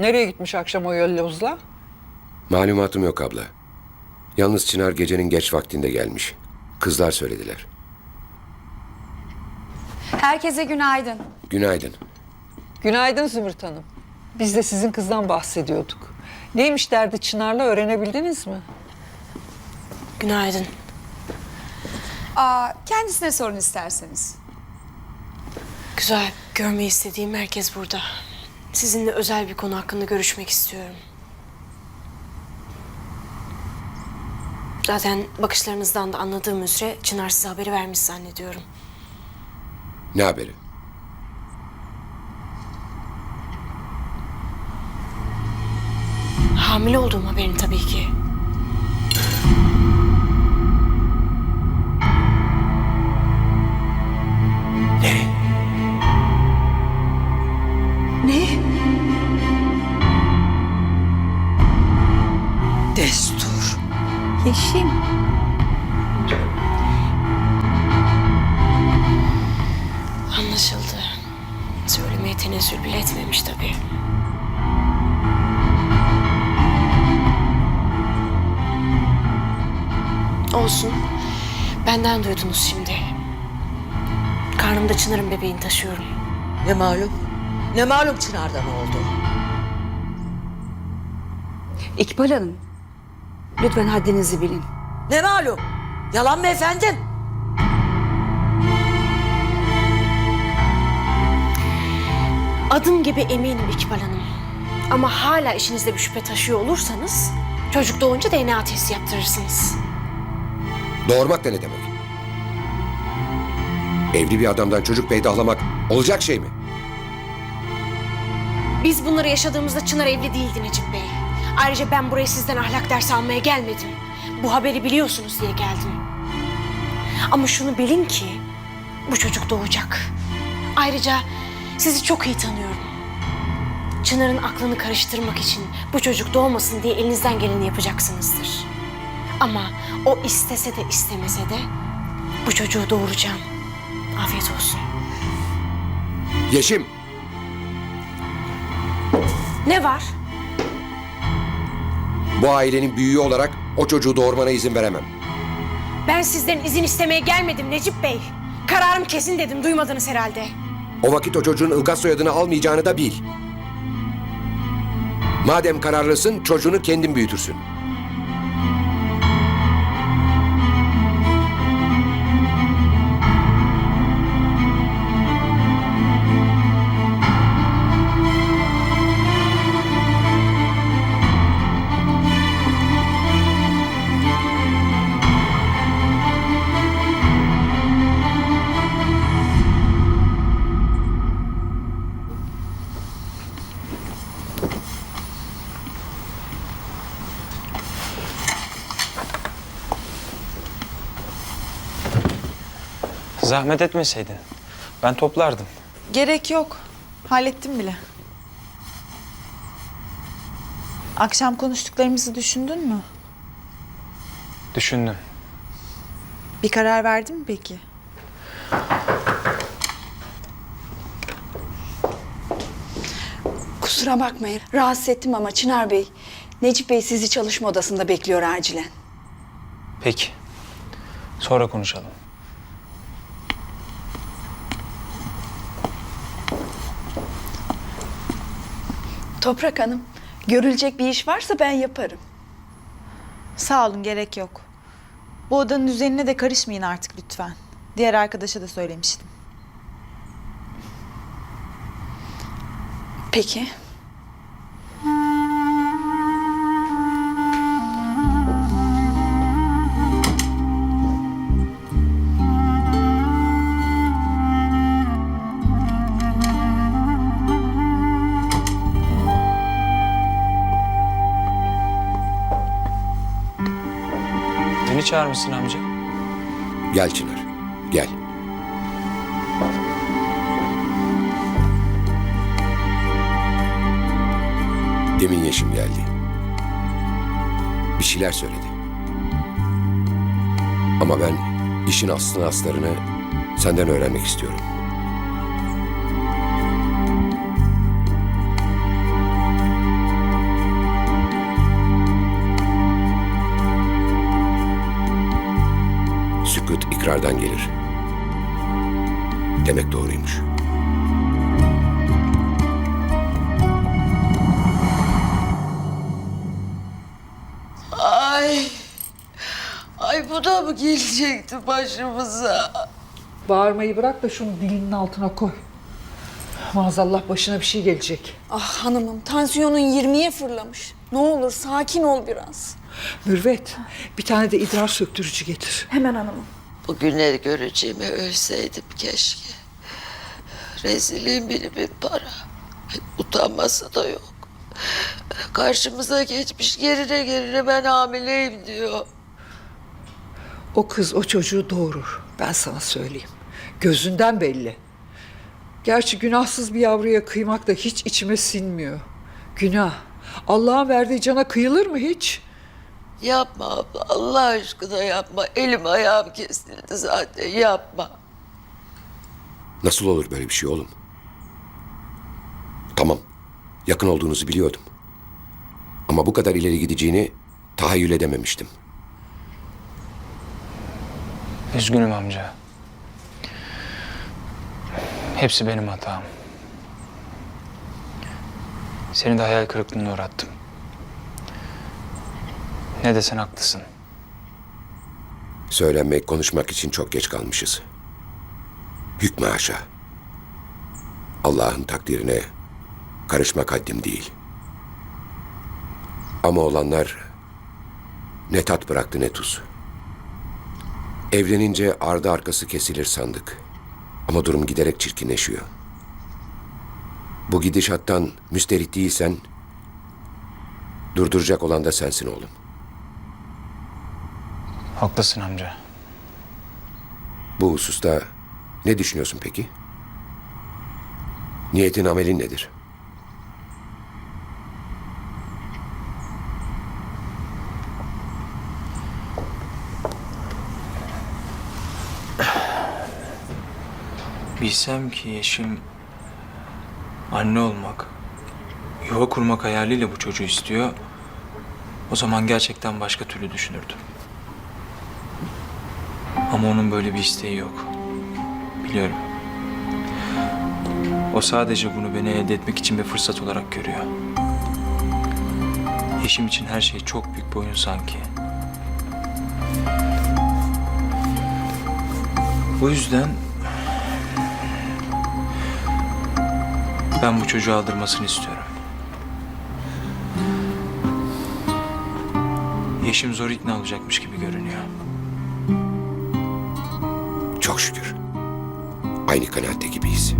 Nereye gitmiş akşam o yellozla? Malumatım yok abla. Yalnız Çınar gecenin geç vaktinde gelmiş. Kızlar söylediler. Herkese günaydın. Günaydın. Günaydın Zümrüt Hanım. Biz de sizin kızdan bahsediyorduk. Neymiş derdi Çınar'la öğrenebildiniz mi? Günaydın. Aa, kendisine sorun isterseniz. Güzel. Görmeyi istediğim herkes burada. Sizinle özel bir konu hakkında görüşmek istiyorum. Zaten bakışlarınızdan da anladığım üzere Çınar size haberi vermiş zannediyorum. Ne haberi? Hamile olduğum haberini tabii ki. Yeşim. Anlaşıldı. Söylemeye tenezzül bile etmemiş tabii. Olsun. Benden duydunuz şimdi. Karnımda Çınar'ın bebeğini taşıyorum. Ne malum? Ne malum Çınar'dan oldu? İkbal Hanım, lütfen haddinizi bilin. Ne malum? Yalan mı efendim? Adım gibi eminim İkbal Hanım. Ama hala işinizde bir şüphe taşıyor olursanız... ...çocuk doğunca DNA testi yaptırırsınız. Doğurmak da ne demek? Evli bir adamdan çocuk peydahlamak olacak şey mi? Biz bunları yaşadığımızda Çınar evli değildi Necip Bey. Ayrıca ben buraya sizden ahlak dersi almaya gelmedim. Bu haberi biliyorsunuz diye geldim. Ama şunu bilin ki bu çocuk doğacak. Ayrıca sizi çok iyi tanıyorum. Çınar'ın aklını karıştırmak için bu çocuk doğmasın diye elinizden geleni yapacaksınızdır. Ama o istese de istemese de bu çocuğu doğuracağım. Afiyet olsun. Yeşim, Ne var? Bu ailenin büyüğü olarak o çocuğu doğurmana izin veremem. Ben sizden izin istemeye gelmedim Necip Bey. Kararım kesin dedim, duymadınız herhalde. O vakit o çocuğun ılgaz soyadını almayacağını da bil. Madem kararlısın, çocuğunu kendin büyütürsün. Zahmet etmeseydin. Ben toplardım. Gerek yok. Hallettim bile. Akşam konuştuklarımızı düşündün mü? Düşündüm. Bir karar verdin mi peki? Kusura bakmayın, rahatsız ettim ama Çınar Bey, Necip Bey sizi çalışma odasında bekliyor acilen. Peki. Sonra konuşalım. Toprak Hanım, görülecek bir iş varsa ben yaparım. Sağ olun, gerek yok. Bu odanın düzenine de karışmayın artık lütfen. Diğer arkadaşa da söylemiştim. Peki. Beni çağırmışsın amca. Gel Çınar, gel. Demin Yeşim geldi. Bir şeyler söyledi. Ama ben işin aslını aslarını senden öğrenmek istiyorum. Tekrardan gelir. Demek doğruymuş. Ay. Ay bu da mı gelecekti başımıza? Bağırmayı bırak da şunu dilinin altına koy. Maazallah başına bir şey gelecek. Ah hanımım tansiyonun 20'ye fırlamış. Ne olur sakin ol biraz. Mürvet bir tane de idrar söktürücü getir. Hemen hanımım. Bu günleri göreceğimi ölseydim keşke. Rezilliğin bini bin para. Utanması da yok. Karşımıza geçmiş gerine gerine ben hamileyim diyor. O kız o çocuğu doğurur. Ben sana söyleyeyim. Gözünden belli. Gerçi günahsız bir yavruya kıymak da hiç içime sinmiyor. Günah. Allah'ın verdiği cana kıyılır mı hiç? Yapma abla Allah aşkına yapma. Elim ayağım kesildi zaten yapma. Nasıl olur böyle bir şey oğlum? Tamam. Yakın olduğunuzu biliyordum. Ama bu kadar ileri gideceğini tahayyül edememiştim. Üzgünüm amca. Hepsi benim hatam. Seni de hayal kırıklığına uğrattım. Ne desen haklısın. Söylenmek, konuşmak için çok geç kalmışız. Hükmü haşa. Allah'ın takdirine karışmak haddim değil. Ama olanlar ne tat bıraktı ne tuz. Evlenince ardı arkası kesilir sandık. Ama durum giderek çirkinleşiyor. Bu gidişattan müsterih değilsen durduracak olan da sensin oğlum. Haklısın amca. Bu hususta ne düşünüyorsun peki? Niyetin amelin nedir? Bilsem ki Yeşim anne olmak, yuva kurmak hayaliyle bu çocuğu istiyor. O zaman gerçekten başka türlü düşünürdüm. Ama onun böyle bir isteği yok. Biliyorum. O sadece bunu beni elde etmek için bir fırsat olarak görüyor. Yeşim için her şey çok büyük bir oyun sanki. Bu yüzden Ben bu çocuğu aldırmasını istiyorum. Yeşim zor ikna olacakmış gibi görünüyor. Şükür. Aynı kanaatte gibiyiz.